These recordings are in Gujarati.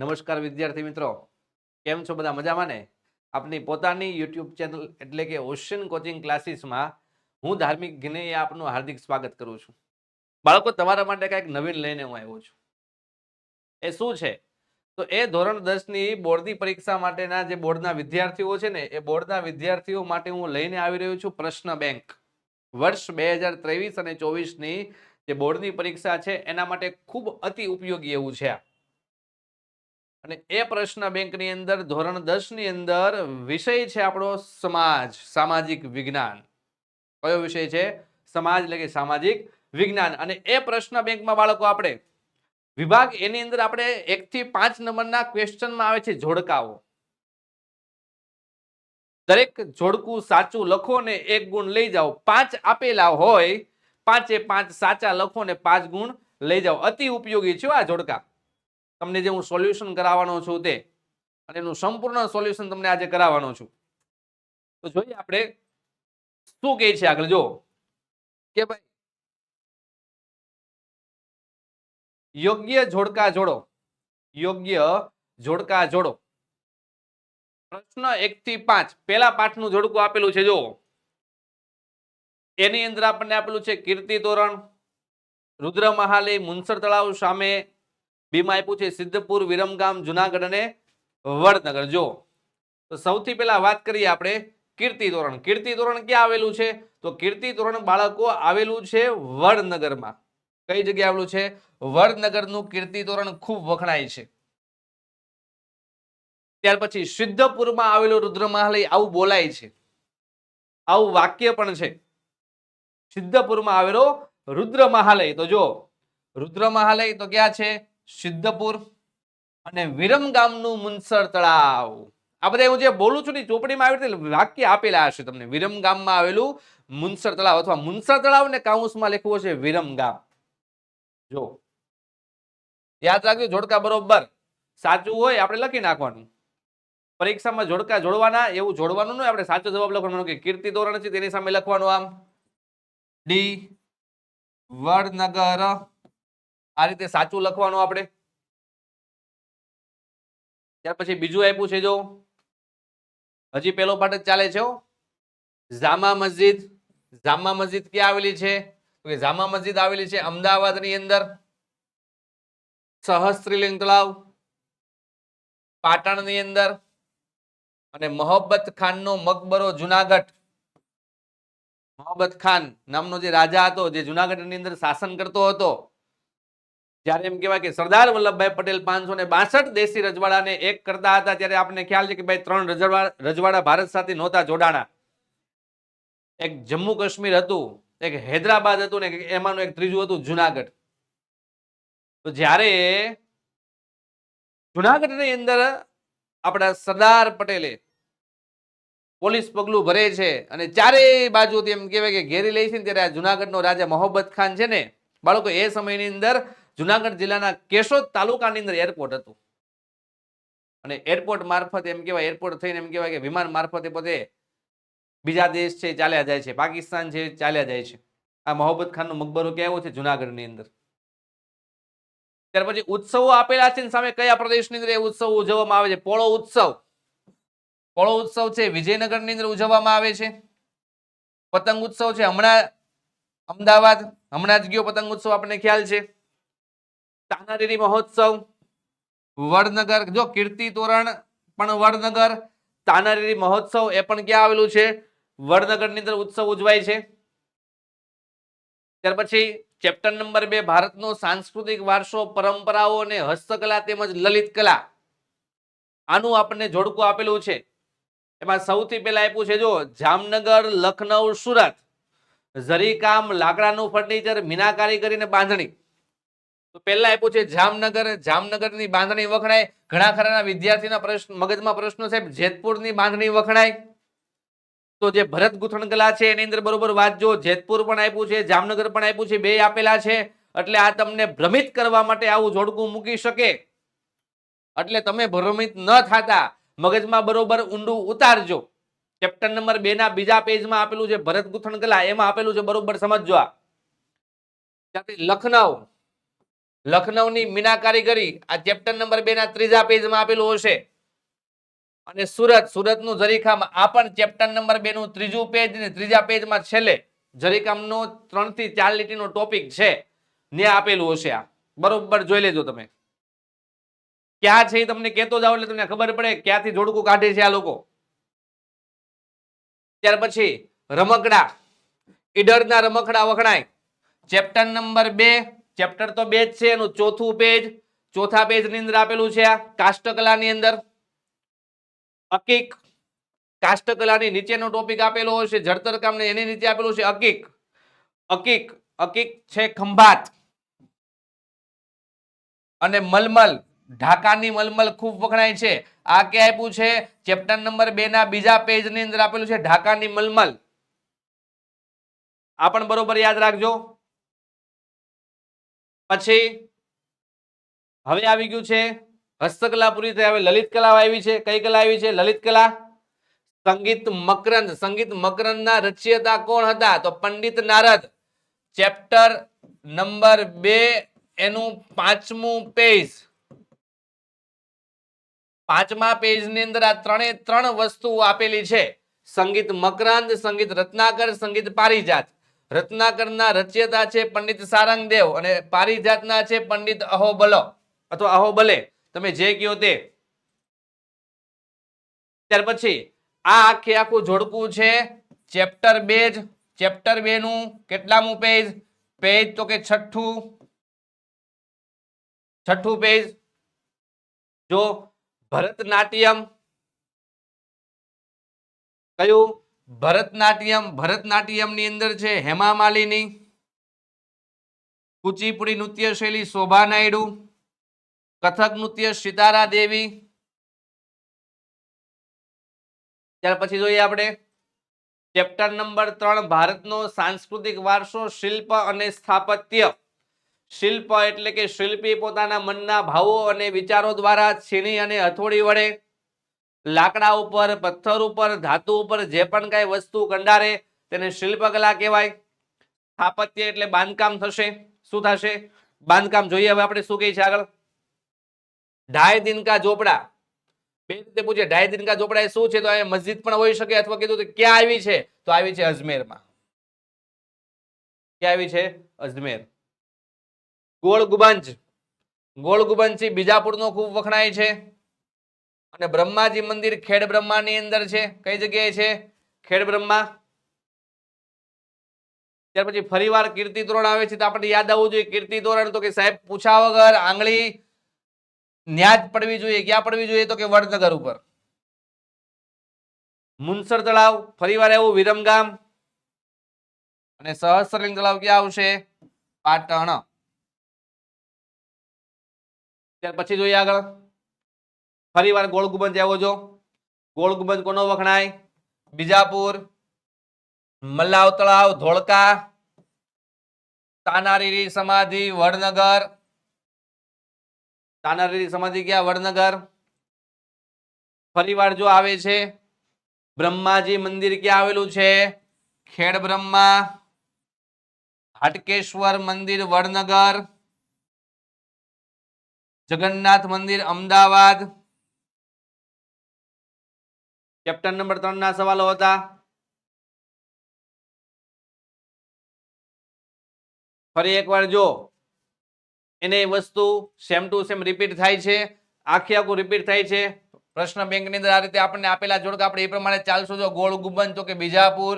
નમસ્કાર વિદ્યાર્થી મિત્રો. કેમ છો બધા મજામાં ને? આપની પોતાની યુટ્યુબ ચેનલ એટલે કે ઓશિયન કોચિંગ ક્લાસીસમાં હું ધાર્મિક જ્ઞેય આપનું હાર્દિક સ્વાગત કરું છું. બાળકો, તમારા માટે કંઈક નવીન લઈને હું આવ્યો છું. એ શું છે? તો એ ધોરણ દસની બોર્ડની પરીક્ષા માટેના જે બોર્ડના વિદ્યાર્થીઓ છે ને, એ બોર્ડના વિદ્યાર્થીઓ માટે હું લઈને આવી રહ્યો છું પ્રશ્ન બેંક. વર્ષ બે હજાર ત્રેવીસ અને ચોવીસની જે બોર્ડની પરીક્ષા છે, એના માટે ખૂબ અતિ ઉપયોગી એવું છે આ. અને એ પ્રશ્ન બેંકની અંદર, ધોરણ દસની અંદર વિષય છે આપણો સમાજ, સામાજિક વિજ્ઞાન. કયો વિષય છે? સમાજ એટલે કે સામાજિક વિજ્ઞાન. અને એ પ્રશ્ન બેંકમાં બાળકો આપણે, વિભાગ એની અંદર આપણે એક થી પાંચ નંબરના ક્વેશ્ચનમાં આવે છે જોડકાઓ. દરેક જોડકું સાચું લખો ને એક ગુણ લઈ જાઓ. પાંચ આપેલા હોય, પાંચે પાંચ સાચા લખો ને પાંચ ગુણ લઈ જાઓ. અતિ ઉપયોગી છે આ જોડકા. તમને જે હું સોલ્યુશન કરાવવાનો છું તે, અને એનું સંપૂર્ણ સોલ્યુશન તમને આજે કરાવવાનો છું. તો જોઈએ આપણે શું કહે છે આગળ જો કે ભાઈ, યોગ્ય જોડકા જોડો, યોગ્ય જોડકા જોડો. પ્રશ્ન એક થી પાંચ પેલા પાઠનું જોડકું આપેલું છે જો એની અંદર આપણને આપેલું છે કીર્તિ તોરણ, રુદ્ર મહાલય, મુનસર તળાવ સામે બીમાં આપ્યું છે સિદ્ધપુર, વિરમગામ, જુનાગઢ અને વડનગર. જો, તો સૌથી પહેલા વાત કરીએ આપણે કીર્તિ ધોરણ. કીર્તિ ધોરણ ક્યાં આવેલું છે? તો કીર્તિ ધોરણ બાળકો આવેલું છે વડનગરમાં. કઈ જગ્યાએ આવેલું છે? વડનગરનું કીર્તિ ધોરણ ખૂબ વખણાય છે. ત્યાર પછી સિદ્ધપુરમાં આવેલું રુદ્ર મહાલય આવું બોલાય છે. આવું વાક્ય પણ છે. સિદ્ધપુરમાં આવેલો રુદ્ર મહાલય તો જો રુદ્ર મહાલય તો ક્યાં છે? સિદ્ધપુર અને વિરમગામનું મુનસર તળાવ. આ બધા હું જે બોલું છું ને ચોપડીમાં આવી રીતે વાક્ય આપેલા હશે તમને. વિરમગામમાં આવેલું મુનસર તળાવ અથવા મુનસર તળાવ ને કાઉન્સમાં લખવું છે વિરમગામ જો. યાદ રાખજો, જોડકા બરોબર. સાચું હોય આપણે લખી નાખવાનું. પરીક્ષામાં જોડકા જોડવાના, એવું જોડવાનું નહીં આપણે સાચો જવાબ લખવાનો. કે કીર્તિ ધોરણ છે, તેની સામે લખવાનું આમ. ડી. વડનગર આ રીતે સાચું લખવાનું આપણે. ત્યાર પછી બીજું આપ્યું છે જો. હજી પેલો પાઠ ચાલે છે. જામા મસ્જિદ જામા મસ્જિદ ક્યાં આવેલી છે? તો કે જામા મસ્જિદ આવેલી છે અમદાવાદની અંદર. સહસ્ત્રીલિંગ તળાવ, પાટણની અંદર અને મોહબ્બત ખાનનો મકબરો જુનાગઢ. મોહબ્બત ખાન નામનો જે રાજા હતો, જે જુનાગઢની અંદર શાસન કરતો હતો જ્યારે એમ કહેવાય કે સરદાર વલ્લભભાઈ પટેલ પાંચસો ને બાસઠ દેશી રજવાડાને એક કરતા હતા, ત્યારે આપણને ખ્યાલ છે કે ભાઈ ત્રણ રજવાડા ભારત સાથે નહોતા જોડાણા. એક જમ્મુ કાશ્મીર હતું, એક હૈદરાબાદ હતું, ને એમાંનું એક ત્રીજું હતું જુનાગઢ. તો જ્યારે જુનાગઢની અંદર આપણા સરદાર પટેલે પોલીસ પગલું ભરે છે અને ચારેય બાજુથી એમ કહેવાય કે ઘેરી લે છે ત્યારે આ જુનાગઢનો રાજા મોહબ્બત ખાન છે ને, બાળકો, એ સમયની અંદર જુનાગઢ જિલ્લાના કેશોદ તાલુકાની અંદર એરપોર્ટ હતું. અને એરપોર્ટ મારફત એમ કહેવાય એરપોર્ટ થઈને એમ કહેવાય કે વિમાન મારફતે પોતે બીજા દેશ છે ચાલ્યા જાય છે, પાકિસ્તાન છે ચાલ્યા જાય છે. આ મોહબ્બત ખાનનો મકબરો ક્યાં આવ્યો છે? જુનાગઢની અંદર. ત્યાર પછી ઉત્સવો આપેલા છે સામે કયા પ્રદેશની અંદર એ ઉત્સવ ઉજવવામાં આવે છે? પોળો ઉત્સવ. પોળો ઉત્સવ છે, વિજયનગરની અંદર ઉજવવામાં આવે છે. પતંગ ઉત્સવ છે, હમણાં અમદાવાદ, હમણાં જ ગયો પતંગ ઉત્સવ આપણને ખ્યાલ છે? તાનારીરી મહોત્સવ, વડનગર, જો કીર્તિ તોરણ પણ વડનગર તાનારીરી મહોત્સવ એ પણ ક્યાં આવેલું છે? વડનગરની અંદર ઉત્સવ ઉજવાય છે. ત્યાર પછી ચેપ્ટર નંબર બે, ભારતનો સાંસ્કૃતિક વારસો, પરંપરાઓ અને હસ્તકલા તેમજ લલિત કલા. આનું આપણને જોડકું આપેલું છે. એમાં સૌથી પહેલા આપ્યું છે, જો જામનગર, લખનઉ, સુરત. ઝરીકામ, લાકડાનું ફર્નિચર મીના કારીગરી અને બાંધણી. પહેલા આપ્યું છે જામનગર. જામનગરની બાંધણી વખણાય. ઘણા ખરાના વિદ્યાર્થીના પ્રશ્ન, મગજમાં પ્રશ્નો છે. જેતપુરની બાંધણી વખણાય. તો જે ભરત ગૂંથણ કલા છે, એની અંદર બરોબર વાંચજો જેતપુર પણ આપ્યું છે, જામનગર પણ આપ્યું છે, બે આપેલા છે. એટલે આ તમને ભ્રમિત કરવા માટે આવું જોડકું મૂકી શકે. એટલે તમે ભ્રમિત ન થતા, મગજમાં બરોબર ઊંડું ઉતારજો. ચેપ્ટર નંબર બે ના બીજા પેજમાં આપેલું છે ભરત ગૂંથણ કલા એમાં આપેલું છે બરોબર ત્યારથી લખનઉ. લખનૌની મીના કારીગરી આ ચેપ્ટર નંબર બે ના ત્રીજા પેજમાં આપેલું હશે. અને સુરત, સુરતનું જરીખામ આ પણ ચેપ્ટર નંબર બે નું ત્રીજું પેજ ને ત્રીજા પેજમાં છેલ્લે જરીકામનો ત્રણથી ચાર લીટીનો ટોપિક છે. ને આપેલું હશે આ. બરોબર જોઈ લેજો તમે. ક્યાં છે એ તમને કહેતો જાઓ એટલે તમને ખબર પડે ક્યાંથી જોડકું કાઢે છે આ લોકો. ત્યાર પછી રમકડા. ઈડરના રમકડા વખણાય. ચેપ્ટર નંબર બે ચેપ્ટર તો બે જ છે, એનું ચોથું પેજ ચોથા પેજની અંદર આપેલું છે આ કાષ્ટકલાની અંદર. અકીક કાષ્ટકલાની નીચેનો ટોપિક આપેલો હશે જળતર કામને એની નીચે આપેલું છે અકીક. અકીક અકીક છે ખંભાત. અને મલમલ, ઢાકાની મલમલ ખૂબ વખણાય છે. આ ક્યાં આપ્યું છે? ચેપ્ટર નંબર બે ના બીજા પેજની અંદર આપેલું છે, ઢાકાની મલમલ. આ પણ બરોબર યાદ રાખજો. પછી હવે આવી ગયું છે હસ્તકલા પૂરી થઈ હવે લલિત કલા આવી છે. કઈ કલા આવી છે? લલિત કલા? સંગીત મકરંદ. સંગીત મકરંદના રચયિતા કોણ હતા? તો પંડિત નારદ. ચેપ્ટર નંબર બે એનું પાંચમું પેજ. પાંચમા પેજની અંદર આ ત્રણે ત્રણ વસ્તુઓ આપેલી છે. સંગીત મકરંદ, સંગીત રત્નાકર, સંગીત પારિજાત. રત્નાકરના રચયતા છે પંડિત સારંગદેવ અને પારિજાતના છે પંડિત અહોબલો. અથવા અહોબલે, તમે જે કહો તે. ત્યાર પછી આ આખે આખું જોડકું છે ચેપ્ટર બે જ. ચેપ્ટર બે નું કેટલામું પેજ? પેજ તો કે છઠ્ઠું. છઠ્ઠું પેજ. જો ભરતનાટ્યમ કયું? ભરતનાટ્યમ ભરતનાટ્યમની અંદર છે હેમા માલિની, કુચીપુડી નૃત્ય શૈલી શોભા નાયડુ, કથક નૃત્ય સિતારા દેવી. ત્યાર પછી જોઈએ આપણે ચેપ્ટર નંબર ત્રણ, ભારતનો સાંસ્કૃતિક વારસો શિલ્પ અને સ્થાપત્ય. શિલ્પ એટલે કે શિલ્પી પોતાના મનના ભાવો અને વિચારો દ્વારા છીણી અને હથોડી વડે લાકડા ઉપર, પથ્થર ઉપર, ધાતુ ઉપર જે પણ કઈ વસ્તુ કંડારે તેને શિલ્પકલા કહેવાય. સ્થાપત્ય એટલે બાંધકામ થશે. શું થશે? બાંધકામ જોઈએ હવે આપણે શું કહી છે આગળ. ઢાઈ દિનકા ઝોપડા. બે રીતે પૂછે ઢાઈ દિનકા ઝોપડા એ શું છે? તો અહીંયા મસ્જિદ પણ હોઈ શકે અથવા કીધું ક્યાં આવી છે? તો આવી છે અજમેરમાં. ક્યાં આવી છે? અજમેર. ગોળ ગુબંજ. ગોળ ગુબંજ બીજાપુરનો ખૂબ વખણાય છે. અને બ્રહ્માજી મંદિર ખેડ બ્રહ્માની અંદર છે. કઈ જગ્યાએ છે? ખેડ બ્રહ્મા. ત્યાર પછી ફરીવાર કીર્તિ તોરણ આવે છે તો આપણને યાદ આવવું જોઈએ. કીર્તિ તોરણ તો કે સાહેબ પૂછા વગર આંગળી ન્યાજ પડવી જોઈએ, ક્યાં પડવી જોઈએ? તો કે વડનગર ઉપર. મુનસર તળાવ, ફરીવાર એવું વિરમગામ. અને સહસ્ત્રલિંગ તળાવ ક્યાં આવશે? પાટણ. ત્યાર પછી જોઈએ આગળ. ફરીવાર ગોળ ગુંબજ આવ્યો જો. ગોળ કોનો વખણાય? બીજાપુર, મલ્લાવ તળાવ, ધોળકા, તાનારીરી સમાધિ, વડનગર. તાનારીરી સમાધિ ક્યાં? વડનગર. ફરીવાર જો આવે છે, બ્રહ્માજી મંદિર ક્યાં આવેલું છે? ખેડ બ્રહ્મા, હાટકેશ્વર મંદિર, વડનગર. જગન્નાથ મંદિર, અમદાવાદ. ચેપ્ટર નંબર ત્રણ ના સવાલો હતા. ફરી એકવાર જો એને વસ્તુ સેમ ટુ સેમ રિપીટ થાય છે. આખે આખું રિપીટ થાય છે. પ્રશ્ન બેંકની અંદર આ રીતે આપણને આપેલા જોડકા આપણે એ પ્રમાણે ચાલશું જો ગોળ ગુંબજ તો કે બીજાપુર,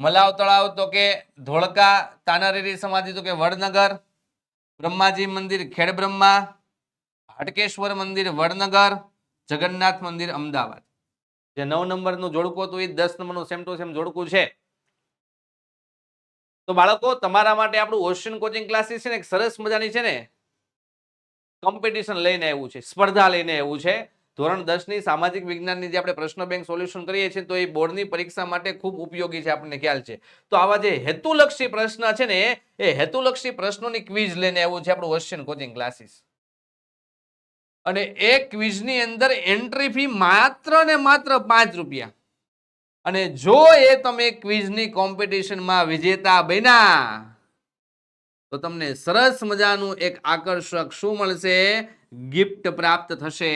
મલાવ તળાવ તો કે ધોળકા, તાનારેરી સમાધિ તો કે વડનગર, બ્રહ્માજી મંદિર ખેડ બ્રહ્મા હાટકેશ્વર મંદિર વડનગર, જગન્નાથ મંદિર અમદાવાદ. જે નવ નંબરનું જોડકું હતું એ દસ નંબરનું સેમ ટુ સેમ જોડકું છે. તો બાળકો, તમારા માટે આપણું ઓશિયન કોચિંગ ક્લાસીસ છે ને, એક સરસ મજાની છે ને કોમ્પિટિશન લઈને આવ્યું છે, સ્પર્ધા લઈને આવ્યું છે. ધોરણ દસની સામાજિક વિજ્ઞાનની જે આપણે પ્રશ્ન બેંક સોલ્યુશન કરીએ છીએ, તો એ બોર્ડની પરીક્ષા માટે ખૂબ ઉપયોગી છે આપણને ખ્યાલ છે. તો આવા જે હેતુલક્ષી પ્રશ્ન છે ને, એ હેતુલક્ષી પ્રશ્નોની ક્વિઝ લઈને આવ્યું છે આપણું ઓશિયન કોચિંગ ક્લાસીસ અને એ ક્વિઝની અંદર એન્ટ્રી ફી માત્ર ને માત્ર પાંચ રૂપિયા. અને જો એ તમે ક્વિઝની કોમ્પિટિશનમાં વિજેતા બન્યા, તો તમને સરસ મજાનું એક આકર્ષક શું મળશે? ગિફ્ટ પ્રાપ્ત થશે.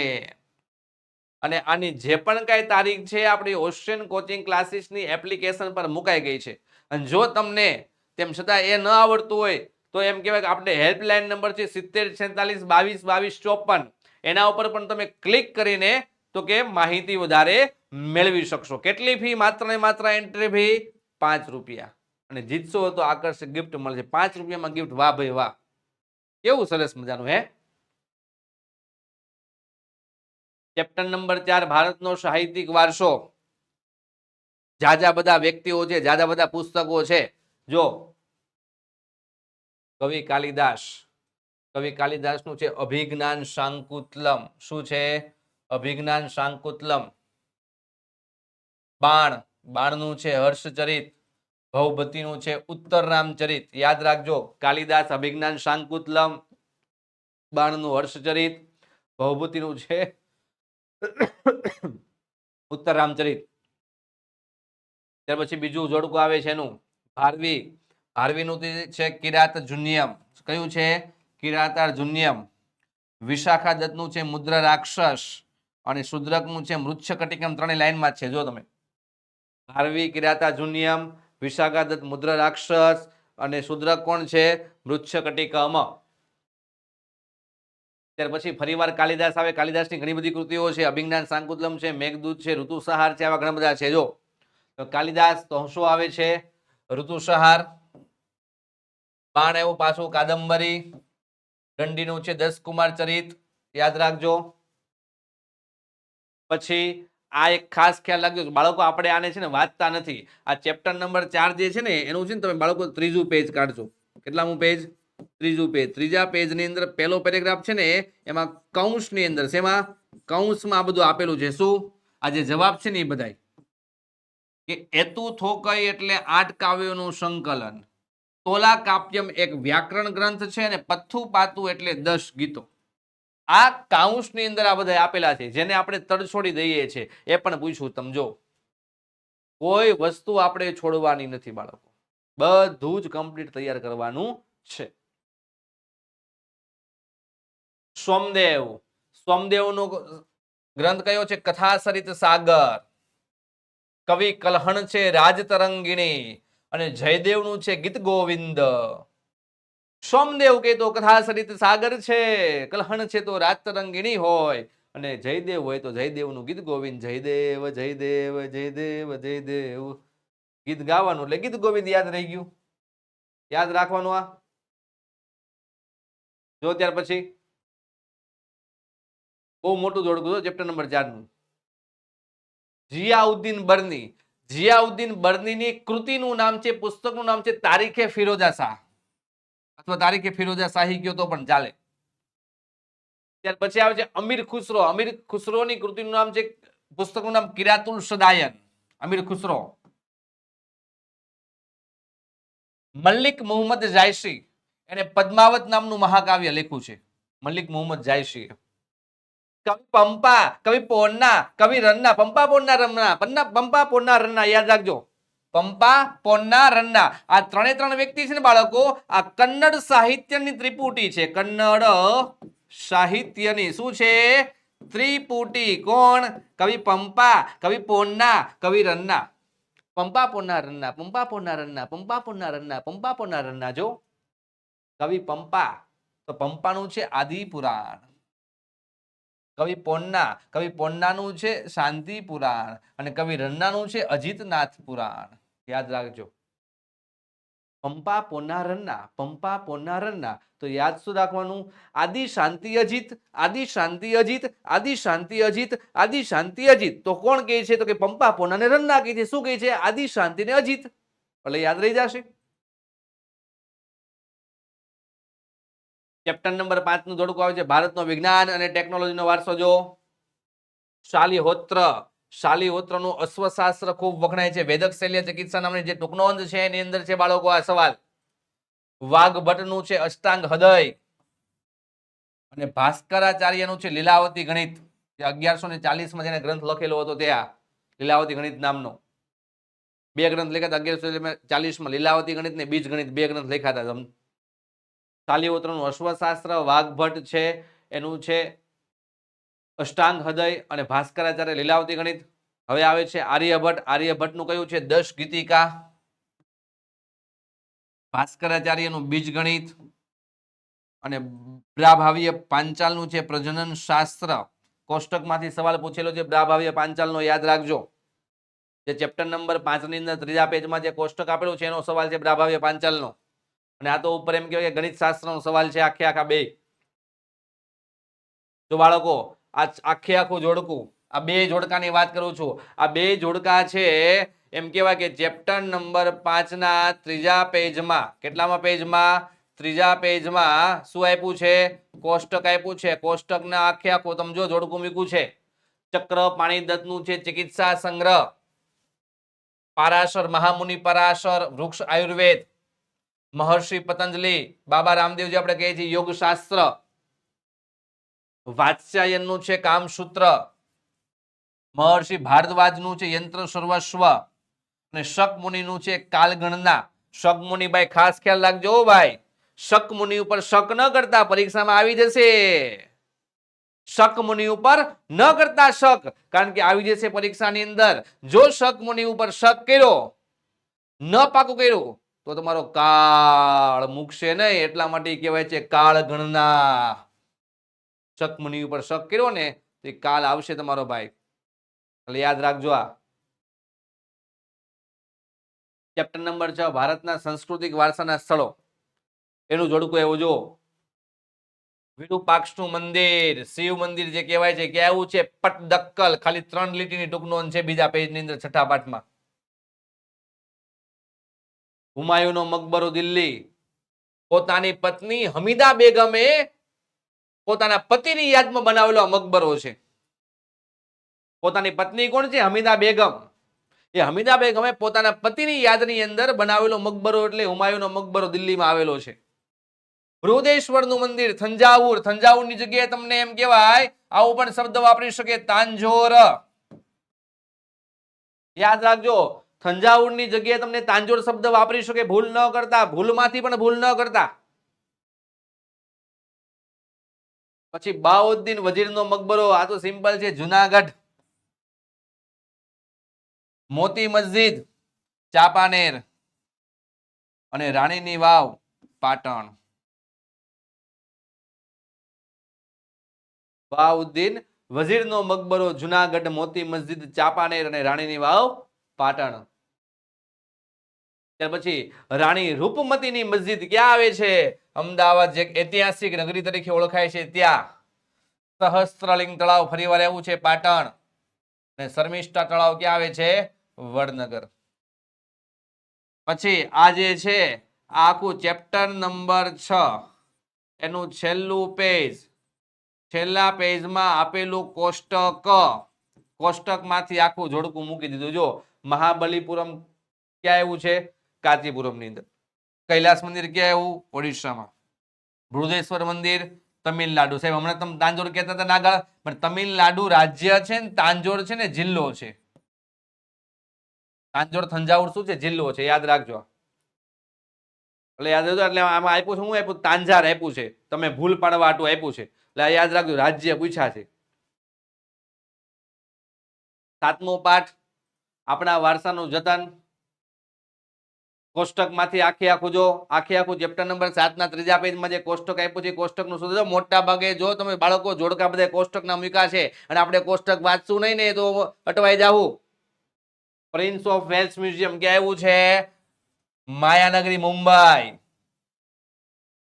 અને આની જે પણ કાંઈ તારીખ છે, આપણી ઓશિયન કોચિંગ ક્લાસીસની એપ્લિકેશન પર મુકાઈ ગઈ છે. અને જો તમને તેમ છતાં એ ન આવડતું હોય, તો એમ કહેવાય કે આપણે હેલ્પલાઇન નંબર છે સિત્તેર, છેતાલીસ, બાવીસ બાવીસ, ચોપન. એના ઉપર પણ તમે ક્લિક કરીને તો કે માહિતી વધારે મેળવી શકશો. કેટલી ફી? માત્ર ને માત્ર એન્ટ્રી ફી પાંચ રૂપિયા. અને જીતશો તો આકર્ષક ગિફ્ટ મળશે. પાંચ રૂપિયામાં ગિફ્ટ વાહ ભાઈ વાહ. કેવું સરસ મજાનું, હે? ચેપ્ટર નંબર ચાર, ભારતનો સાહિત્યિક વારસો. જાજા બધા વ્યક્તિઓ છે, જાજા બધા પુસ્તકો છે. જો, કવિ કાલિદાસ. કવિ કાલિદાસનું છે, અભિજ્ઞાન સાંકુતલમ. શું છે? અભિજ્ઞાન સાંકુતલમ. બાણ. બાણનું છે, હર્ષચરિત. ભવભતીનું છે ઉત્તર રામચરિત યાદ રાખજો, કાલિદાસ અભિજ્ઞાન સાંકુતલમ. બાણનું હર્ષચરિત. ભવભૂતિનું છે ઉત્તર રામચરિત ત્યાર પછી બીજું જોડકું આવે છે એનું. ભારવી. ભારવીનું છે કિરાત જુનિયમ કયું છે? કિરાતાર જુન્યમ વિશાખા દત્તનું છે મુદ્ર રાક્ષસ અને શુદ્રકનું છે મૃચ્છકટિકમ ત્રણેય લાઈનમાં છે. જો તમે ભારવી કિરાતા જુન્યમ વિશાખા દત્ત મુદ્ર રાક્ષસ અને શુદ્રક કોણ છે? મૃચ્છકટિકમ. ત્યાર પછી ફરીવાર કાલિદાસ આવે. કાલિદાસની ઘણી બધી કૃતિઓ છે. અભિજ્ઞાન, સાંકુતલમ છે, મેઘદૂત છે, ઋતુસહાર છે, આવા ઘણા બધા છે. જો તો કાલિદાસ તો શું આવે છે? ઋતુસહાર. બાણ એવું પાછું. કાદંબરી. દંડીનું છે દસ કુમાર ચરિત. યાદ રાખજો. પછી આ એક ખાસ ખ્યાલ રાખજો બાળકો આપણે આને છે ને વાંચતા નથી. આ ચેપ્ટર નંબર ચાર જે છે ને એનું છે ને તમે બાળકો ત્રીજું પેજ કાઢજો. કેટલામું પેજ ત્રીજું પેજ ત્રીજા પેજની અંદર પહેલો પેરેગ્રાફ છે ને એમાં કૌંસની અંદર શેમાં કૌંસમાં આ બધું આપેલું છે. શું? આ જે જવાબ છે ને એ બધાય. કે એતુ થોકઈ એટલે આઠ કાવ્યોનું સંકલન. તોલા કાપ્યમ એક વ્યાકરણ ગ્રંથ છે અને પથ્થુ પાતું એટલે દસ ગીતો. આ કાઉન્સની અંદર આ બધા આપેલા છે, જેને આપણે તડછોડી દઈએ છીએ. એ પણ પૂછ્યું સમજો કોઈ વસ્તુ આપણે છોડવાની નથી બાળકો. બધું જ કમ્પ્લીટ તૈયાર કરવાનું છે. સોમદેવ. સોમદેવનો ગ્રંથ કયો છે? કથા સરિત સાગર. કવિ કલહણ છે રાજતરંગિણી. અને જયદેવનું છે ગીત ગોવિંદ. સોમદેવ કે તો કથા સરિત સાગર છે, કલહણ છે તો રાજતરંગિણી હોય. અને જયદેવ હોય તો જયદેવનું ગીત ગોવિંદ, જયદેવ જયદેવ જયદેવ જયદેવ. ગીત ગાવાનું એટલે ગીત ગોવિંદ યાદ રહી ગયું. યાદ રાખવાનું આ. જો ત્યાર પછી. બહુ મોટું જોડકું ચેપ્ટર નંબર ચારનું જિયાઉદ્દીન બર્ની. જિયાઉદ્દીન બર્નીની કૃતિનું નામ છે, પુસ્તકનું નામ છે, તારીખે ફિરોજા શાહ. અથવા તારીખે ફિરોજા શાહી ગયો તો પણ ચાલે. ત્યાર પછી આવે છે અમીર ખુસરો. અમીર ખુસરોની કૃતિનું નામ છે, પુસ્તકનું નામ કિરાતુલ સદાયન. અમીર ખુસરો. મલ્લિક મોહમ્મદ જાયસી એને પદ્માવત નામનું મહાકાવ્ય લખ્યું છે. મલ્લિક મોહમ્મદ જાયસી કવિ પંપા, કવિ પોન્ના, કવિ રન્ના. પંપા, પોનના રમના પન્ના, પંપા, પોન્ના, રન્ના. યાદ રાખજો. પંપા, પોન્ના, રન્ના. આ ત્રણે ત્રણ વ્યક્તિ છે ને બાળકો, આ કન્નડ સાહિત્યની ત્રિપુટી છે. કન્નડ સાહિત્યની શું છે? ત્રિપુટી. કોણ? કવિ પંપા, કવિ પોન્ના, કવિ રન્ના. પંપા પોના રન્ના. પંપા પોના રન્ના. પંપા પોના રન્ના. પંપા પોના રન્ના. જો કવિ પંપા, તો પંપાનું છે આદિ પુરાણ. કવિ પોન્ના, કવિ પોન્નાનું છે શાંતિ પુરાણ અને કવિ રન્નાનું છે અજીતનાથ પુરાણ. યાદ રાખજો. પંપા પોના રન્ના, પંપા પોના રન્ના. તો યાદ શું રાખવાનું? આદિ શાંતિ અજીત, આદિ શાંતિ અજીત, આદિ શાંતિ અજીત, આદિ શાંતિ અજીત. તો કોણ કહે છે? તો કે પંપા પોના ને રન્ના કહે છે. શું કહે છે? આદિ શાંતિ ને અજીત. એટલે યાદ રહી જશે. ચેપ્ટર નંબર પાંચનું થોડુંક આવે છે ભારતનો વિજ્ઞાન અને ટેકનોલોજીનો વારસો જો. શાલીહોત્રનું અશ્વશાસ્ત્ર ખૂબ વખણાય છે. વેદક શૈલ્ય ચિકિત્સા નામની જે ટૂંકનોંધ છે એની અંદર છે બાળકો આ સવાલ. વાઘભટ્ટનું છે અષ્ટાંગ હૃદય. અને ભાસ્કરાચાર્યનું છે લીલાવતી ગણિત. અગિયારસો ને ચાલીસમાં જેને ગ્રંથ લખેલો હતો તે આ લીલાવતી ગણિત નામનો. બે ગ્રંથ લખ્યા હતા, અગિયારસો ચાલીસમાં લીલાવતી ગણિત ને બીજ ગણિત બે ગ્રંથ લખ્યા હતા શાલિહોત્રનું અશ્વશાસ્ત્ર, વાઘભટ્ટ છે, એનું છે અષ્ટાંગ હૃદય અને ભાસ્કરાચાર્ય લીલાવતી ગણિત. હવે આવે છે આર્યભટ્ટ. આર્યભટ્ટનું કયું છે? દશ ગીતિકા. ભાસ્કરાચાર્યનું બીજ ગણિત. અને બ્રાભાવ્ય પાંચાલનું છે પ્રજનન શાસ્ત્ર. કોષ્ટકમાંથી સવાલ પૂછેલો છે. બ્રાભાવ્ય પાંચાલનો યાદ રાખજો. જે ચેપ્ટર નંબર પાંચની અંદર ત્રીજા પેજમાં જે કોષ્ટક આપેલું છે, એનો સવાલ છે બ્રાભાવ્ય પાંચાલનો. અને આ તો ઉપર એમ કહેવાય કે ગણિત શાસ્ત્રનો સવાલ છે આખે આખા બે. તો બાળકો, આ આખે આખું જોડકું, આ બે જોડકાની વાત કરું છું. આ બે જોડકા છે, એમ કહેવાય કે ચેપ્ટર નંબર પાંચના ત્રીજા પેજમાં. કેટલામાં પેજમાં? ત્રીજા પેજમાં શું આપ્યું છે? કોષ્ટક આપ્યું છે. કોષ્ટકના આખે આખું સમજો જોડકું મૂક્યું છે. ચક્ર પાણીદત્તનું છે, ચિકિત્સા સંગ્રહ. પારાશર, મહામુનિ પરાશર, વૃક્ષ આયુર્વેદ. મહર્ષિ પતંજલિ, બાબા રામદેવજી આપણે કહીએ છીએ યોગ શાસ્ત્ર વાત્સ્યાયનનું છે કામસૂત્ર. મહર્ષિ ભારદ્વાજનું છે યંત્ર સર્વસ્વ. અને શક મુનિનું છે કાલગણના. શક મુનિ ભાઈ ખાસ ખ્યાલ રાખજો ભાઈ. શક મુનિ ઉપર શક ન કરતા પરીક્ષામાં આવી જશે. શક મુનિ ઉપર ન કરતા શક. કારણ કે આવી જશે પરીક્ષાની અંદર. જો શક મુનિ ઉપર શક કર્યો, ન પાકું કર્યું તો તમારો કાળ મૂકશે નહીં. એટલા માટે કહેવાય છે કાળ ગણના. શક મુનિ ઉપર શક કર્યો ને, તો કાળ આવશે તમારો ભાઈ. એટલે યાદ રાખજો આ. ચેપ્ટર નંબર છ, ભારતના સાંસ્કૃતિક વારસાના સ્થળો. એનું જોડકું એવું જો વિરૂપાક્ષનું મંદિર, શિવ મંદિર જે કહેવાય છે કે આવું છે? પટદક્કલ. ખાલી ત્રણ લીટીની ટૂંક છે, બીજા પેજની અંદર છઠ્ઠા પાઠમાં. હુમાયુનો મકબરો દિલ્હી. પોતાની પત્ની હમીદા બેગમે પોતાના પતિની યાદમાં બનાવેલો આ મકબરો છે. પોતાની પત્ની કોણ છે? હમીદા બેગમ. એ હમીદા બેગમે પોતાના પતિની યાદની અંદર બનાવેલો મકબરો એટલે હુમાયુનો મકબરો દિલ્હીમાં આવેલો છે. બૃહદેશ્વરનું મંદિર, થંજાવુર. થંજાવુરની જગ્યાએ તમને એમ કહેવાય, આવું પણ શબ્દ વાપરી શકે, તાંજોર. યાદ રાખજો થંજાવુરની જગ્યાએ તમને તાંજોર શબ્દ વાપરી શકે, ભૂલ ન કરતા, ભૂલમાંથી પણ ભૂલ ન કરતા. પછી બાઉદ્દીન વજીરનો મકબરો, આ તો સિમ્પલ છે, જુનાગઢ. મોતી મસ્જિદ, ચાપાનેર અને રાણીની વાવ, પાટણ. બાઉદ્દીન વજીરનો મકબરો, જુનાગઢ, મોતી મસ્જિદ, ચાપાનેર અને રાણીની વાવ, પાટણ. પછી રાણી રૂપમતીની મસ્જિદ ક્યાં આવે છે? અમદાવાદ જે ઐતિહાસિક નગરી તરીકે ઓળખાય છે ત્યાં. સહસ્ત્રલિંગ તળાવ ફરીવાર એવું છે પાટણ. અને શર્મિષ્ઠા તળાવ ક્યાં આવે છે? વડનગર. પછી આ જે છે, આખું ચેપ્ટર નંબર છ. એનું છેલ્લું પેજ. છેલ્લા પેજમાં આપેલું કોષ્ટક. કોષ્ટકમાંથી આખું જોડકું મૂકી દીધું. જો મહાબલીપુરમ ક્યાં એવું છે? કાંચીપુરમની અંદર. કૈલાસ મંદિર ક્યાં એવું? ઓડિશામાં. બૃદેશ્વર મંદિર, તમિલનાડુ. સાહેબ, હમણાં તમે તાંજોર કહેતા હતા નાગા પણ તમિલનાડુ રાજ્ય છે ને, તાંજોર છે ને, જિલ્લો છે. તાંજોર, થંજાવુર શું છે? જિલ્લો છે. યાદ રાખજો એટલે યાદ રાખજો, એટલે આમાં આપ્યું છે, હું આપ્યું? તાંજાર આપ્યું છે. તમે ભૂલ પાડવા આટું આપ્યું છે. એટલે યાદ રાખજો, રાજ્ય પૂછ્યા છે. સાતમો પાઠ, આપણા વારસાનું જતન. કોષ્ટકમાંથી આખે આખું જો, આખે આખું ચેપ્ટર નંબર સાતના ત્રીજા પેજમાં જે કોષ્ટક આપ્યું છે કોષ્ટકનું શોધો. મોટા ભાગે જો તમે બાળકો જોડકા બધા કોષ્ટકના મૂક્યા છે અને આપણે કોષ્ટક વાંચશું નહીં ને તો અટવાઈ જાવું પ્રિન્સ ઓફ વેલ્સ મ્યુઝિયમ ક્યાં આવ્યું છે? Mayanagari, Mumbai.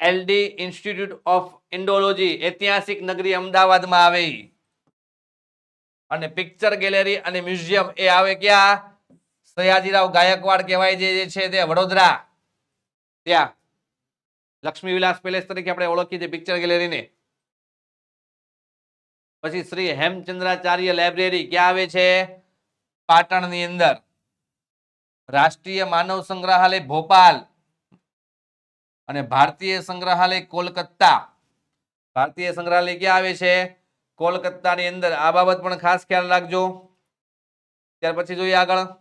LD institute of Indology ઐતિહાસિક નગરી અમદાવાદમાં આવી. અને પિક્ચર ગેલેરી અને મ્યુઝિયમ એ આવે ક્યાં? સયાજીરાવ ગાયકવાડ કહેવાય જે છે તે વડોદરા. ત્યાં. લક્ષ્મી વિલાસ પેલેસ તરીકે આપણે ઓળખીએ છીએ પિક્ચર ગેલેરીને. પછી શ્રી હેમચંદ્રાચાર્ય લાઇબ્રેરી ક્યાં આવે છે? પાટણની અંદર. રાષ્ટ્રીય માનવ સંગ્રહાલય ભોપાલ. અને ભારતીય સંગ્રહાલય કોલકાતા. ભારતીય સંગ્રહાલય ક્યાં આવે છે? કોલકાતાની અંદર. આ બાબત પણ ખાસ ખ્યાલ રાખજો. ત્યાર પછી જોઈએ આગળ.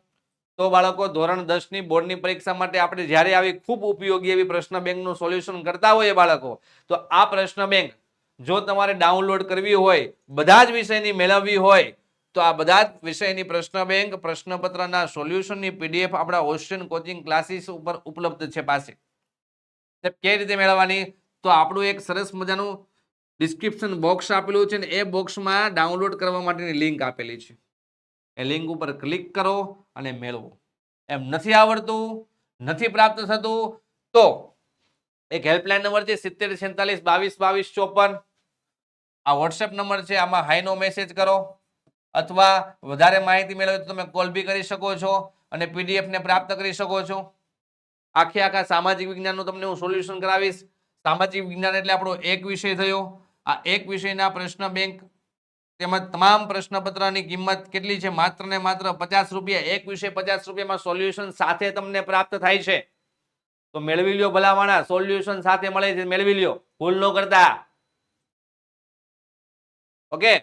તો બાળકો, ધોરણ દસની બોર્ડની પરીક્ષા માટે આપણે જ્યારે આવી ખૂબ ઉપયોગી એવી પ્રશ્ન બેંકનું સોલ્યુશન કરતા હોઈએ બાળકો, તો આ પ્રશ્ન બેંક જો તમારે ડાઉનલોડ કરવી હોય, બધા જ વિષયની મેળવવી હોય, તો આ બધા જ વિષયની પ્રશ્ન બેંક પ્રશ્નપત્રના સોલ્યુશનની પીડીએફ આપણા ઓશિયન કોચિંગ ક્લાસીસ ઉપર ઉપલબ્ધ છે પાસે. કઈ રીતે મેળવવાની? તો આપણું એક સરસ મજાનું ડિસ્ક્રિપ્શન બોક્સ આપેલું છે ને એ બોક્સમાં ડાઉનલોડ કરવા માટેની લિંક આપેલી છે. એ લિંક ઉપર ક્લિક કરો અને મેળવો. એમ નથી આવડતું, નથી પ્રાપ્ત થતું, તો એક હેલ્પલાઇન નંબર છે સિત્તેર, છેતાલીસ, બાવીસ બાવીસ, ચોપન. આ વોટ્સએપ નંબર છે, આમાં હાઈનો મેસેજ કરો. અથવા વધારે માહિતી મેળવે તો તમે કોલ બી કરી શકો છો અને પીડીએફને પ્રાપ્ત કરી શકો છો. આખે આખા સામાજિક વિજ્ઞાનનું તમને હું સોલ્યુશન કરાવીશ. સામાજિક વિજ્ઞાન એટલે આપણો એક વિષય થયો. આ એક વિષયના પ્રશ્ન બેંક તેમજ તમામ પ્રશ્નપત્રની કિંમત કેટલી છે? માત્ર ને માત્ર પચાસ રૂપિયા. એક વિષય પચાસ રૂપિયામાં સોલ્યુશન સાથે તમને પ્રાપ્ત થાય છે. તો મેળવી લ્યો ભલાવાણા સોલ્યુશન સાથે મળે છે. મેળવી લ્યો. ભૂલ ન કરતા. ઓકે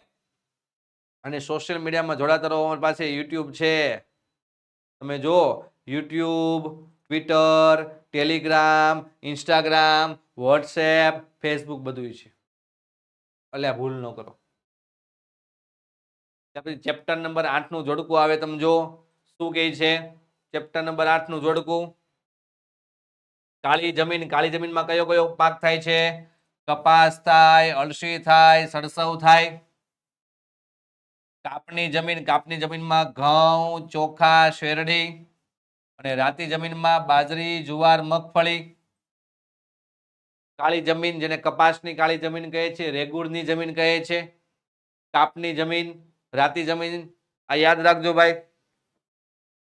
અને સોશિયલ મીડિયામાં જોડાતા રહો. અમારી પાસે યુટ્યુબ છે. તમે જો YouTube Twitter Telegram Instagram WhatsApp Facebook બધું છે. એટલે ભૂલ ન કરો. પછી ચેપ્ટર નંબર આઠનું જોડકું આવે તમે જો શું કહે છે? ચેપ્ટર નંબર આઠનું જોડકું. કાળી જમીન, કાળી જમીનમાં કયો કયો પાક થાય છે? કપાસ થાય, અળસી થાય, સરસવ થાય. કાપની જમીન કાપની જમીનમાં ઘઉં, ચોખા, શેરડી અને રાતી જમીનમાં બાજરી, જુવાર, મગફળી. કાળી જમીન જેને કપાસની કાળી જમીન કહે છે રેગુડની જમીન કહે છે. કાપની જમીન રાતી જમીન, આ યાદ રાખજો ભાઈ.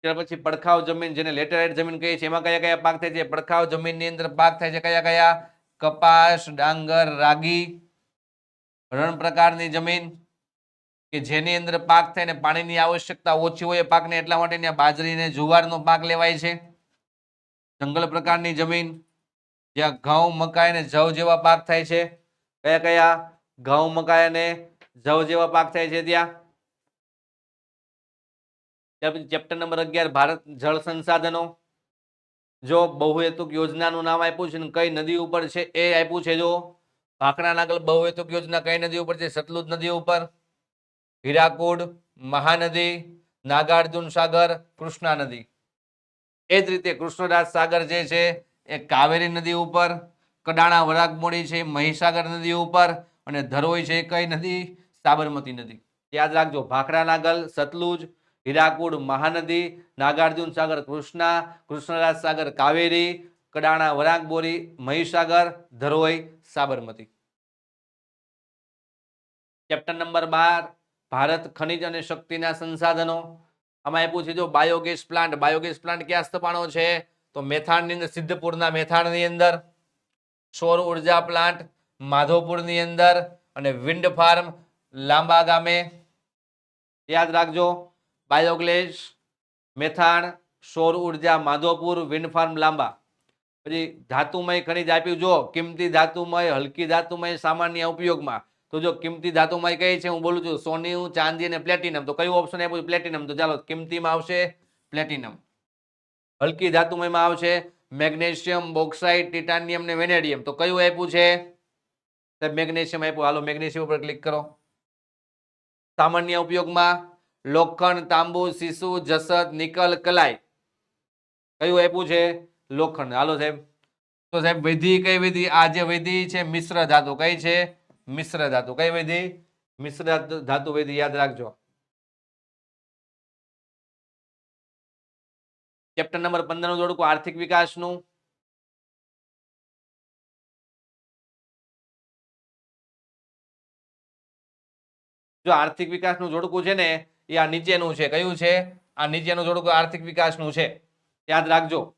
ત્યાર પછી પડખાવ જમીન જેને લેટેરાઇટ જમીન કહીએ છીએ, એમાં કયા કયા પાક થાય છે? પડખાવ જમીનની અંદર પાક થાય છે કયા કયા? કપાસ, ડાંગર, રાગી. રણ પ્રકારની જમીન કે જેની અંદર પાક થાય ને પાણીની આવશ્યકતા ઓછી હોય પાકને એટલા માટે ત્યાં બાજરી ને જુવારનો પાક લેવાય છે. જંગલ પ્રકારની જમીન, જ્યાં ઘઉં, મકાઈ અને જવ જેવા પાક થાય છે. કયા કયા? ઘઉં, મકાઈ અને જવ જેવા પાક થાય છે ત્યાં. ત્યાર ચેપ્ટર નંબર અગિયાર, ભારત જળ સંસાધનો. જો બહુહેતુક યોજનાનું નામ આપ્યું છે કઈ નદી ઉપર છે એ આપ્યું છે જો. ભાખડા નાગલ બહુહેતુક યોજના કઈ નદી ઉપર છે? સતલુજ નદી ઉપર. હીરાકુડ, મહાનદી, નાગાર્જુન સાગર, કૃષ્ણા નદી. એ જ રીતે કૃષ્ણરાજ સાગર જે છે એ કાવેરી નદી ઉપર, કડાણા વરાગમોડી છે મહીસાગર નદી ઉપર અને ધરોઈ છે કઈ નદી? સાબરમતી નદી. યાદ રાખજો ભાખડા નાગલ, સતલુજ હીરાકુડ, મહાનદી, નાગાર્જુન સાગર કૃષ્ણા, કૃષ્ણરાજ સાગર કાવેરી, કડાણા વરાગબોરી, મહીસાગર, ધરોઈ, સાબરમતી. ચેપ્ટર નંબર બાર, ભારત ખનિજ અને શક્તિના સંસાધનો. આમાં એ છે જો બાયોગેસ પ્લાન્ટ બાયોગેસ પ્લાન્ટ ક્યાં સ્થપાણો છે? તો મેથાણની અંદર, સિદ્ધપુરના મેથાણની અંદર, સૌર ઊર્જા પ્લાન્ટ માધવપુરની અંદર, અને વિન્ડ ફાર્મ લાંબા ગામે. યાદ રાખજો બાયોગેસ મેથાણ, સૌર ઊર્જા માધવપુર વિન્ડ ફાર્મ લાંબા. પછી ધાતુમય ખનિજ આપ્યું. જો કિંમતી ધાતુમય, હલકી ધાતુમય સામાન્ય ઉપયોગમાં. તો જો કિંમતી ધાતુમય કઈ છે, હું બોલું છું સોનું ચાંદી અને પ્લેટિનમ. તો કયું ઓપ્શન આપ્યું? પ્લેટિનમ. તો ચાલો, કિંમતીમાં આવશે પ્લેટિનમ. હલકી ધાતુમયમાં આવશે મેગ્નેશિયમ, બોક્સાઇટ, ટિટાનિયમ ને વેનેડિયમ. તો કયું આપ્યું છે? મેગ્નેશિયમ આપ્યું. હાલો, મેગ્નેશિયમ ઉપર ક્લિક કરો. સામાન્ય ઉપયોગમાં લોખંડ, તાંબુ સીસુ જસત નિકલ, કલાઈ. કયું આપ્યું છે? લોખંડ. હાલો સાહેબ. તો સાહેબ, વિધિ કઈ વિધિ? આ જે વિધિ છે, મિશ્ર ધાતુ. કઈ છે? મિશ્ર ધાતુ. કઈ વિધિ? મિશ્ર ધાતુ- વિધિ. યાદ રાખજો. ચેપ્ટર નંબર પંદરનું જોડકું આર્થિક વિકાસનું. જો આર્થિક વિકાસનું જોડકું છે ને એ આ નીચેનું છે. કયું છે? આ નીચેનું જોડકું આર્થિક વિકાસનું છે. યાદ રાખજો.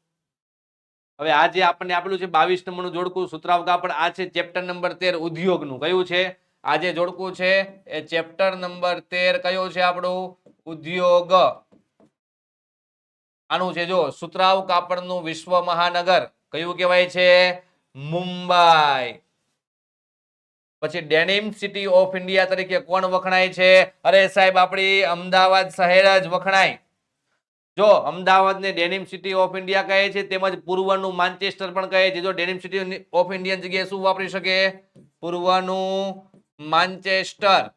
હવે આ જે આપણને આપેલું છે બાવીસ નંબરનું જોડકું સુતરાવ કાપડ આ છે ચેપ્ટર નંબર તેર ઉદ્યોગનું. કયું છે? આ જે જોડકું છે એ ચેપ્ટર નંબર તેર. કયો છે આપણું? ઉદ્યોગ. આનું છે જો, સુતરાવ કાપડનું વિશ્વ મહાનગર. કયું કહેવાય છે? મુંબઈ. પછી ડેનિમ સિટી ઓફ ઇન્ડિયા તરીકે કોણ વખણાય છે? અરે સાહેબ, આપણી અમદાવાદ શહેર જ વખણાય. જો અમદાવાદને ડેનિમ સિટી ઓફ ઇન્ડિયા કહે છે, તેમજ પૂર્વનું માન્ચેસ્ટર પણ કહે છે. જો ડેનિમ સિટી ઓફ ઇન્ડિયા જગ્યાએ શું વાપરી શકે? પૂર્વનું માન્ચેસ્ટર.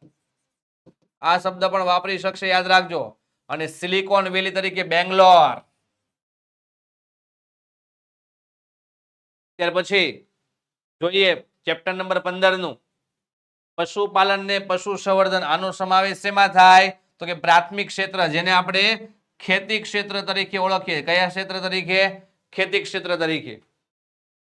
આ શબ્દ પણ વાપરી શકશે, યાદ રાખજો. અને સિલિકોન વેલી તરીકે બેંગ્લોર. ત્યાર પછી જોઈએ ચેપ્ટર નંબર પંદરનું પશુપાલન ને પશુ સંવર્ધન આનો સમાવેશ શેમાં થાય? તો કે પ્રાથમિક ક્ષેત્ર, જેને આપણે ખેતી ક્ષેત્ર તરીકે ઓળખીએ. કયા ક્ષેત્ર તરીકે? ખેતી ક્ષેત્ર તરીકે.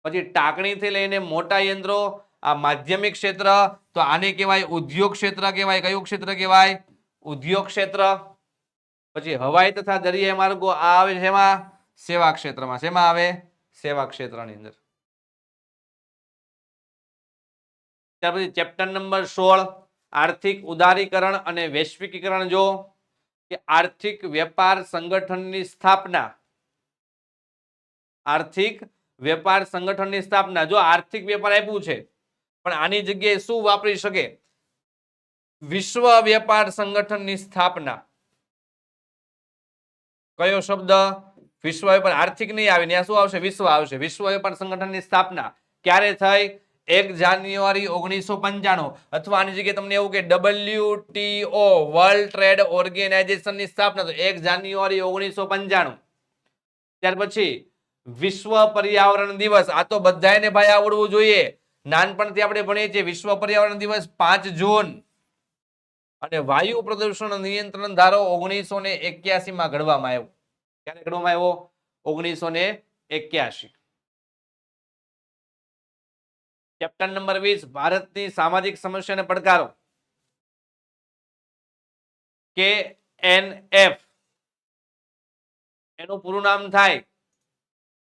પછી ટાંકણીથી લઈને મોટા યંત્રો, આ માધ્યમિક ક્ષેત્ર, તો આને કહેવાય ઉદ્યોગ ક્ષેત્ર કહેવાય. કયું ક્ષેત્ર કહેવાય? ઉદ્યોગ ક્ષેત્ર. પછી હવાઈ તથા દરિયાઈ માર્ગો આ આવે છે સેવા ક્ષેત્રમાં. શેમાં આવે? સેવા ક્ષેત્રની અંદર. ત્યાર પછી ચેપ્ટર નંબર સોળ, આર્થિક ઉદારીકરણ અને વૈશ્વિકીકરણ જો કે આર્થિક વેપાર સંગઠનની સ્થાપના. આર્થિક વેપાર સંગઠનની સ્થાપના. જો આર્થિક વેપાર આપ્યું છે, પણ આની જગ્યાએ શું વાપરી શકે? વિશ્વ વેપાર સંગઠનની સ્થાપના. કયો શબ્દ? વિશ્વ વેપાર. આર્થિક નહીં આવે, ત્યાં શું આવશે? વિશ્વ આવશે. વિશ્વ વેપાર સંગઠનની સ્થાપના. ક્યારે થઈ? એક જાન્યુઆરી ઓગણીસો પંચાણું. અથવા આની જગ્યાએ તમને એવું કે ડબલ્યુટીઓ વર્લ્ડ ટ્રેડ ઓર્ગેનાઇઝેશનની સ્થાપના તો એક જાન્યુઆરી ઓગણીસો પંચાણું. ત્યાર પછી વિશ્વ પર્યાવરણ દિવસ. આ તો બધાને ભાઈ આવડવું જોઈએ. નાનપણથી આપણે ભણીએ છીએ. વિશ્વ પર્યાવરણ દિવસ પાંચ જૂન. અને વાયુ પ્રદૂષણ નિયંત્રણ ધારો ઓગણીસો ને એક્યાસી માં ઘડવામાં આવ્યો. ક્યારે ઘડવામાં આવ્યો? ઓગણીસો ને એક્યાસી. ચેપ્ટર નંબર વીસ ભારતની સામાજિક સમસ્યા અને પડકારો કે એન એફ એનું પૂરું નામ થાય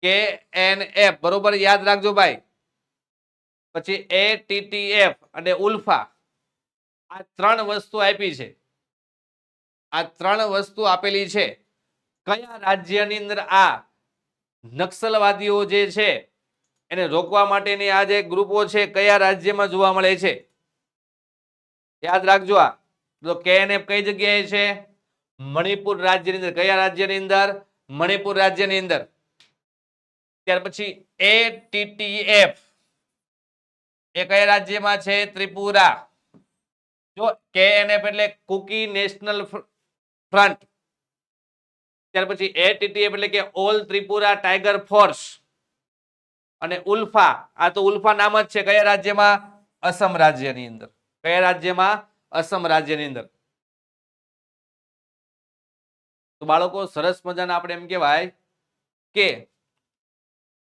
કે એન એફ બરોબર યાદ રાખજો ભાઈ પછી એ ટીટીએફ અને ઉલ્ફા આ ત્રણ વસ્તુ આપી છે આ ત્રણ વસ્તુ આપેલી છે કયા રાજ્યની અંદર આ નક્સલવાદીઓ જે છે એને રોકવા માટેની આ જે ગ્રુપો છે, કયા રાજ્યમાં જોવા મળે છે? યાદ રાખજો આ. તો કેએનએફ કઈ જગ્યાએ છે? મણિપુર રાજ્યની અંદર. કયા રાજ્યની અંદર? મણિપુર રાજ્યની અંદર. ત્યાર પછી એટીટીએફ એ કયા રાજ્યમાં છે? ત્રિપુરા. જો કેએનએફ એટલે કુકી નેશનલ ફ્રન્ટ. ત્યાર પછી એટીટીએફ એટલે કે ઓલ ત્રિપુરા ટાઈગર ફોર્સ. અને ઉલ્ફા, આ તો ઉલ્ફા નામ જ છે. કયા રાજ્યમાં? અસમ રાજ્યની અંદર. કયા રાજ્યમાં? અસમ રાજ્યની અંદર. તો બાળકો, સરસ મજાના આપણે એમ કહેવાય કે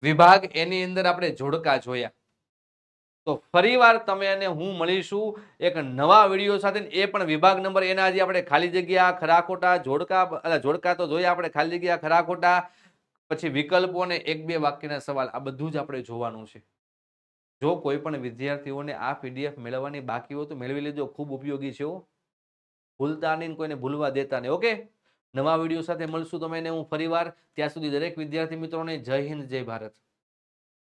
વિભાગ એની અંદર આપણે જોડકા જોયા. તો ફરીવાર તમે અને હું મળીશું એક નવા વીડિયો સાથે. એ પણ વિભાગ નંબર એના આજે આપણે ખાલી જગ્યા, ખરાખોટા, જોડકા જોડકા તો જોયા આપણે ખાલી જગ્યા ખરા ખોટા પછી વિકલ્પો અને એક બે વાક્યના સવાલ, આ બધું જ આપણે જોવાનું છે. જો કોઈ પણ વિદ્યાર્થીઓને આ પીડીએફ મેળવવાની બાકી હોય તો મેળવી લેજો, ખૂબ ઉપયોગી છે ભૂલતા નહીં કોઈને ભૂલવા દેતા નહીં, ઓકે? નવા વીડિયો સાથે મળશું તમે હું ફરીવાર ત્યાં સુધી દરેક વિદ્યાર્થી મિત્રોને જય હિન્દ, જય ભારત.